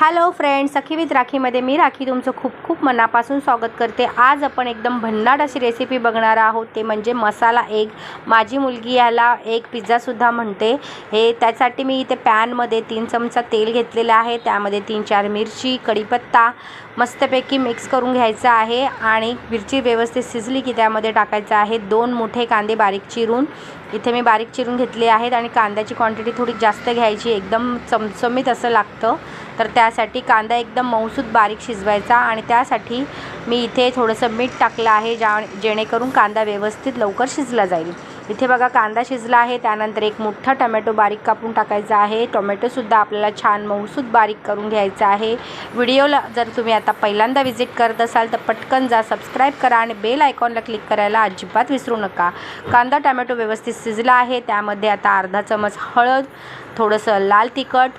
Hello friends Sakhi with राखीमध्ये मी राखी तुमचं खूप खूप मनापासून स्वागत करते. आज आपण एकदम भन्नाट अशी रेसिपी बघणार आहोत. ते म्हणजे मसाला एग माझी मुलगी याला एक पिझ्झासुद्धा म्हणते. हे त्यासाठी मी इथे पॅनमध्ये तीन चमचा तेल घेतलेलं आहे. त्यामध्ये तीन चार मिरची कढीपत्ता मस्तपैकी मिक्स करून घ्यायचं आहे. आणि मिरची व्यवस्थित शिजली की त्यामध्ये टाकायचं आहे दोन मोठे कांदे बारीक चिरून. इथे मी बारीक चिरून घेतले आहेत आणि कांद्याची क्वांटिटी थोडी जास्त घ्यायची. एकदम चमचमीत असं लागतं. तर त्यासाठी कांदा एकदम मऊसूत बारीक शिजवायचा आणि त्यासाठी मी इथे थोडंसं मीठ टाकलं आहे ज्या जेणेकरून कांदा व्यवस्थित लवकर शिजला जाईल. इथे बघा कांदा शिजला आहे. त्यानंतर एक मोठा टमॅटो बारीक कापून टाकायचा आहे. टोमॅटोसुद्धा आपल्याला छान मऊसूत बारीक करून घ्यायचा आहे. व्हिडिओला जर तुम्ही आता पहिल्यांदा व्हिजिट करत असाल तर पटकन जा सबस्क्राईब करा आणि बेल आयकॉनला क्लिक करायला अजिबात विसरू नका. कांदा टमॅटो व्यवस्थित शिजला आहे. त्यामध्ये आता अर्धा चमच हळद थोडंसं लाल तिखट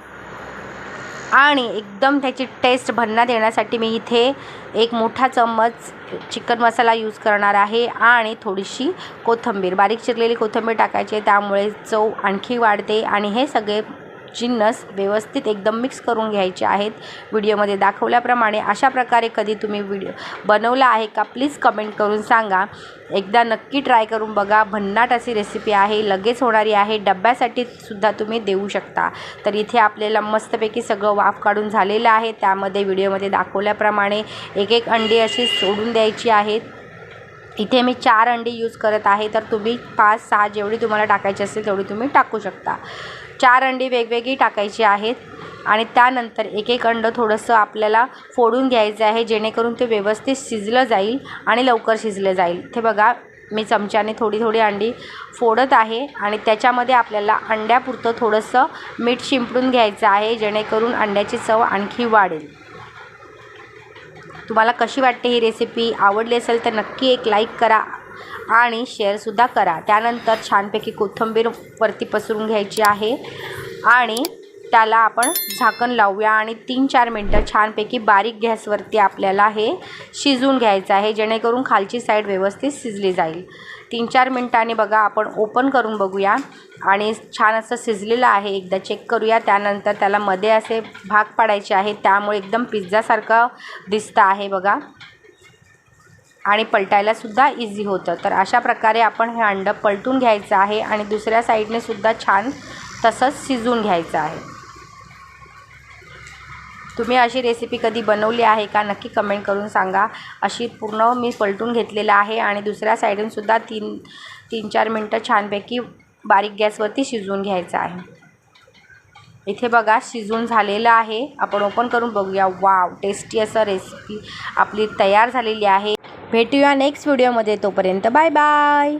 आणि एकदम त्याची टेस्ट भन्नाट येण्यासाठी मी इथे एक मोठा चम्मच चिकन मसाला यूज करणार आहे आणि थोडीशी कोथिंबीर. बारीक चिरलेली कोथिंबीर टाकायची आहे त्यामुळे चव आणखी वाढते आणि हे सगळे जिन्नस व्यवस्थित एकदम मिक्स करून घ्यायचे आहेत. व्हिडिओमध्ये दाखवल्याप्रमाणे अशा प्रकारे कधी तुम्ही व्हिडिओ बनवला आहे का प्लीज कमेंट करून सांगा. एकदा नक्की ट्राय करून बघा. भन्नाट अशी रेसिपी आहे. लगेच होणारी आहे. डब्यासाठी सुद्धा तुम्ही देऊ शकता. तर इथे आपल्याला मस्तपैकी सगळं वाफ काढून झालेलं आहे. त्यामध्ये व्हिडिओमध्ये दाखवल्याप्रमाणे एक एक अंडी अशी सोडून द्यायची आहेत इथे मी चार अंडी यूज करत आहे तर तुम्ही पाच सहा जेवढी तुम्हाला टाकायची असेल तेवढी तुम्ही टाकू शकता. चार अंडी वेगवेगळी टाकायची आहेत आणि त्यानंतर एक एक अंडं थोडंसं आपल्याला फोडून घ्यायचं आहे जेणेकरून ते व्यवस्थित शिजलं जाईल आणि लवकर शिजलं जाईल. ते बघा मी चमच्याने थोडी थोडी अंडी फोडत आहे आणि त्याच्यामध्ये आपल्याला अंड्यापुरतं थोडंसं मीठ शिंपडून घ्यायचं आहे जेणेकरून अंड्याची चव आणखी वाढेल. तुम्हाला कशी वाटते ही रेसिपी आवडली असेल तर नक्की एक लाईक करा आणि शेअरसुद्धा करा. त्यानंतर छानपैकी कोथिंबीर वरती पसरून घ्यायची आहे. आणि त्याला आपण झाकण लावूया आणि तीन चार मिनटं छानपैकी बारीक गॅसवरती आपल्याला हे शिजवून घ्यायचं आहे जेणेकरून खालची साईड व्यवस्थित शिजली जाईल. तीन चार मिनटांनी बघा आपण ओपन करून बघूया. आणि छान असं शिजलेलं आहे एकदा चेक करूया. त्यानंतर त्याला मध्ये असे भाग पाडायचे आहे त्यामुळे एकदम पिझ्झासारखं दिसतं आहे बघा. आणि पलटायलासुद्धा इझी होतं. तर अशा प्रकारे आपण हे अंडं पलटून घ्यायचं आहे आणि दुसऱ्या साईडने सुद्धा छान तसंच शिजवून घ्यायचं आहे. तुम्ही अशी रेसिपी कधी बनवली आहे का? नक्की कमेंट करून सांगा. अशी पूर्ण मी पलटून घेतलेलं आहे आणि दुसऱ्या साईडूनसुद्धा तीन तीन चार मिनटं छानपैकी बारीक गॅसवरती शिजवून घ्यायचं आहे. इथे बघा शिजून झालेलं आहे. आपण ओपन करून बघूया. वाव टेस्टी असं रेसिपी आपली तयार झालेली आहे. भेटूया नेक्स्ट व्हिडिओमध्ये तोपर्यंत बाय बाय